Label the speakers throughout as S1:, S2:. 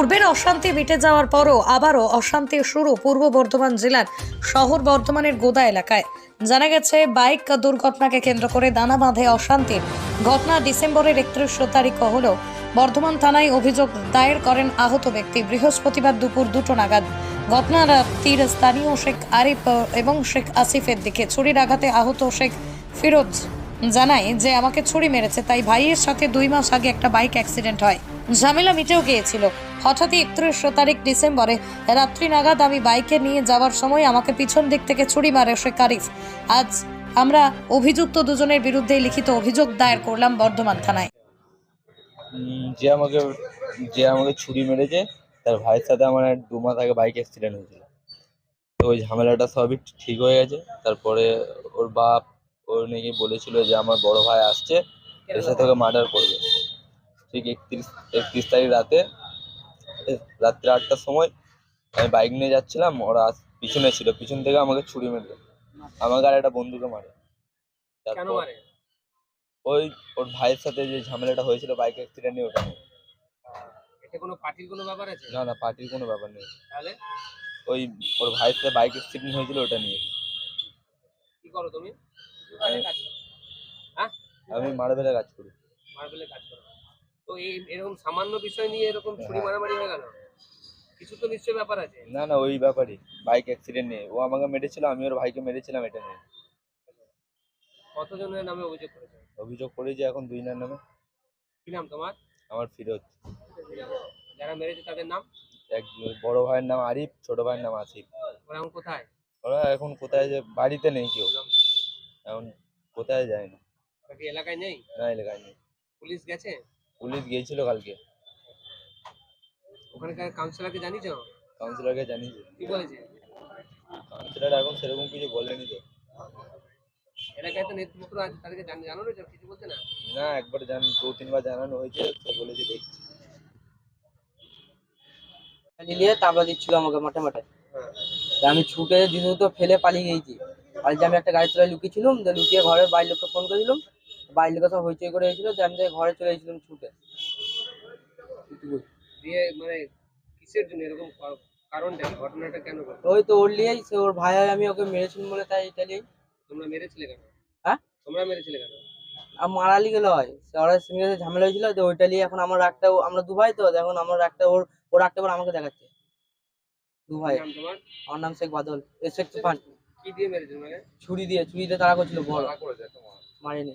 S1: পূর্বের অশান্তি মিটে যাওয়ার পরও আবারও অশান্তির শুরু পূর্ব বর্ধমান জেলার শহর বর্ধমানের গোদা এলাকায়। জানা গেছে, বাইক দুর্ঘটনাকে কেন্দ্র করে দানা বাঁধে অশান্তির ঘটনা ডিসেম্বরের একত্রিশ তারিখ হলেও বর্ধমান থানায় অভিযোগ দায়ের করেন আহত ব্যক্তি। বৃহস্পতিবার দুপুর দুটো নাগাদ ঘটনার তীর স্থানীয় শেখ আরিফ এবং শেখ আসিফের দিকে ছুরির আঘাতে আহত শেখ ফিরোজ জানায় যে, আমাকে ছুরি মেরেছে, তাই ভাইয়ের সাথে দুই মাস আগে একটা বাইক অ্যাক্সিডেন্ট হয়। ঝামেলা মিটেও গিয়েছিল। হঠাৎই একত্রিশ তারিখ ডিসেম্বরে রাত্রি নাগাদ আমি বাইকে নিয়ে যাওয়ার সময় আমাকে পিছন দিক থেকে ছুরি মারে সে আরিফ আজ আমরা অভিযুক্ত দুজনের বিরুদ্ধে লিখিত অভিযোগ দায়ের করলাম বর্ধমান থানায়।
S2: যে আমাকে যে আমাকে ছুরি মেরেছে, তার ভাইয়ের সাথে আমার দু মাস আগে বাইক অ্যাক্সিডেন্ট হয়েছিল। তো ওই ঝামেলাটা সবই ঠিক হয়ে গেছে। তারপরে ওর বাপ, ওর নাকি বলেছিল যে আমার বড় ভাই আসছে এসে তোকে মার্ডার করবে। ঠিক একত্রিশ একত্রিশ তারিখ রাতে রাত্রে আটটার সময় আমি বাইক নিয়ে যাচ্ছিলাম ওরা পিছনে ছিল পিছন থেকে আমাকে ছুরি মেরে আমাকে আর একটা বন্ধুকে মারে। তারপর
S3: মারে?
S2: ওই ওর ভাইয়ের সাথে যে ঝামেলাটা হয়েছিল বাইক অ্যাক্সিডেন্ট নিয়ে ওটা নিয়ে।
S3: এটা কোনো পার্টির কোনো ব্যাপার আছে?
S2: না না পার্টির কোনো ব্যাপার নেই।
S3: তাহলে?
S2: ওই ওর ভাইয়ের সাথে বাইক অ্যাক্সিডেন্ট হয়েছিল ওটা নিয়ে।
S3: কি করো তুমি?
S2: আমি-
S3: কাজ
S2: আমি মার্বেলে কাজ করি।
S3: মার্বেলে কাজ করো। তো এই এরকম সামান্য বিষয় নিয়ে এরকম ছুরি
S2: হ্যাঁ।
S3: মারামারি হয়ে গেল? কিছু তো নিশ্চয়ই ব্যাপার আছে।
S2: না না ওই ব্যাপারই। বাইক অ্যাক্সিডেন্ট নিয়ে। ও আমাকে মেরেছিল আমি ওর ভাইকে মেরেছিলাম এটা নিয়ে।
S3: কতজনের নামে অভিযোগ করেছে?
S2: অভিযোগ করেছি এখন দুই নার নামে।
S3: কি নাম তোমার?
S2: আমার ফিরোজ।
S3: যারা মেরেছে তাদের নাম?
S2: এক বড় ভাইয়ের নাম আরিফ ছোট ভাইয়ের নাম আসিফ।
S3: ওরা এখন কোথায়?
S2: ওরা এখন কোথায় যে বাড়িতে নেই কেউ। এখন কোথায় যায় না
S3: এলাকায় নেই?
S2: না এলাকায় নেই।
S3: পুলিশ গেছে?
S2: পুলিশ গিয়েছিল কালকে।
S3: ওখানকার কাউন্সিলরকে জানিয়েছো?
S2: কাউন্সিলরকে জানিয়েছে।
S3: কি বলেছে?
S2: কাউন্সিলর এখন সেরকম কিছু বলেনি তো।
S3: এলাকায় তো নেতৃত্ব আছে তাদেরকে জান- জানানো হয়েছে কিছু বলছে না?
S2: না একবার জান দু তিনবার জানানো হয়েছে সে বলেছে দেখছি।
S4: নিয়ে তাবলা দিচ্ছিল আমাকে মাঠে মাঠে।
S3: হ্যাঁ।
S4: তা আমি ছুটে দ্রুত ফেলে পালিয়ে গেছি আর যে আমি একটা গাড়ি তলায় লুকিয়েছিলাম যে লুকিয়ে ঘরের বাইরের লোককে ফোন করেছিলাম বাইরের লোকের সব হইচই করে হয়েছিল যে আমি ঘরে চলে এসেছিলাম ছুটে।
S3: দিয়ে মানে কিসের জন্য? এরকম কারণটা ঘটনাটা কেন
S4: ওই তো ওর লিয়েই সে ওর ভাই আমি ওকে মেরেছিলাম বলে তাই এটা লিয়েই
S3: তোমরা মেরেছিলে কেন?
S4: হ্যাঁ?
S3: তোমরা মেরেছিলে কেন?
S4: আর মারালি গেলে হয়। ওরা ঝামেলা হয়েছিল তো ওইটা নিয়ে এখন আমার একটা আমরা দু ভাই তো এখন আমার একটা ওর ওর একটা বার আমাকে দেখাচ্ছে। দু ভাই।
S3: তোমার?
S4: আমার নাম শেখ বাদল। এ শেখ তুফান।
S3: কি দিয়ে মেরেছিল মানে?
S4: ছুরি দিয়ে ছুরি দিয়ে তারা করছিল বড় মারিনি।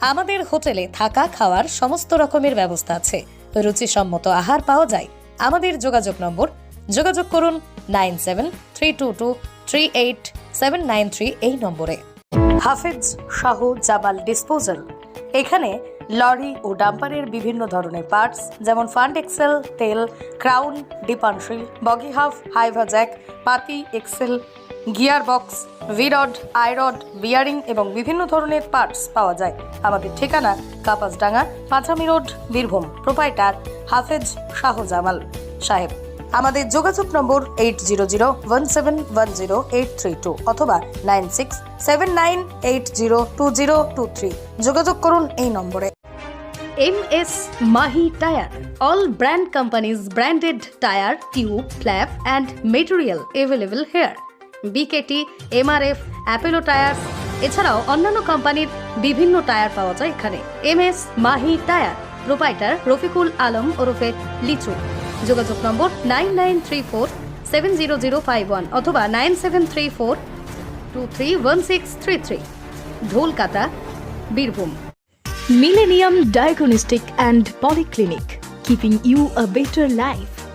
S1: আমাদের হোটেলে থাকা, খাওয়ার সমস্ত রকমের ব্যবস্থা আছে। রুচিসম্মত আহার পাওয়া যায়। আমাদের যোগাযোগ নম্বর, যোগাযোগ করুন nine seven three two two three eight seven nine three এই নম্বরে। হাফেজ শাহ জামাল ডিসপোজাল। এখানে লরি ও ডাম্পারের বিভিন্ন ধরনের পার্টস, যেমন ফান্ড এক্সেল, তেল, ক্রাউন, ডিপানশিল, বগি হাফ, হাইভা জ্যাক, পাতি, এক্সেল গিয়ার বক্স ভিরড আইরড বিয়ারিং এবং বিভিন্ন ধরনের পার্টস পাওয়া যায়। আমাদের ঠিকানা কাপাসডাঙ্গা পাঁচামি রোড বীরভূম। প্রোপাইটার হাফেজ শাহজামাল সাহেব। আমাদের যোগাযোগ নম্বর eight zero zero one seven one zero eight three two অথবা nine six seven nine eight zero two zero two three যোগাযোগ করুন এই নম্বরে।
S5: M S Mahi tyre all brand companies branded tyre tube, flap and material available here. BKT, MRF, Apollo tyre এছাড়াও অন্যান্য কোম্পানির বিভিন্ন tyre পাওয়া যায় এখানে। M S Mahi tyre proprietor Rafiqul Alam ওরফে লিচু। যোগাযোগ নম্বর nine nine three four
S1: seven zero zero five one অথবা nine seven three four two three one six three three. Dholkata Birbhum.
S5: Millennium Diagnostic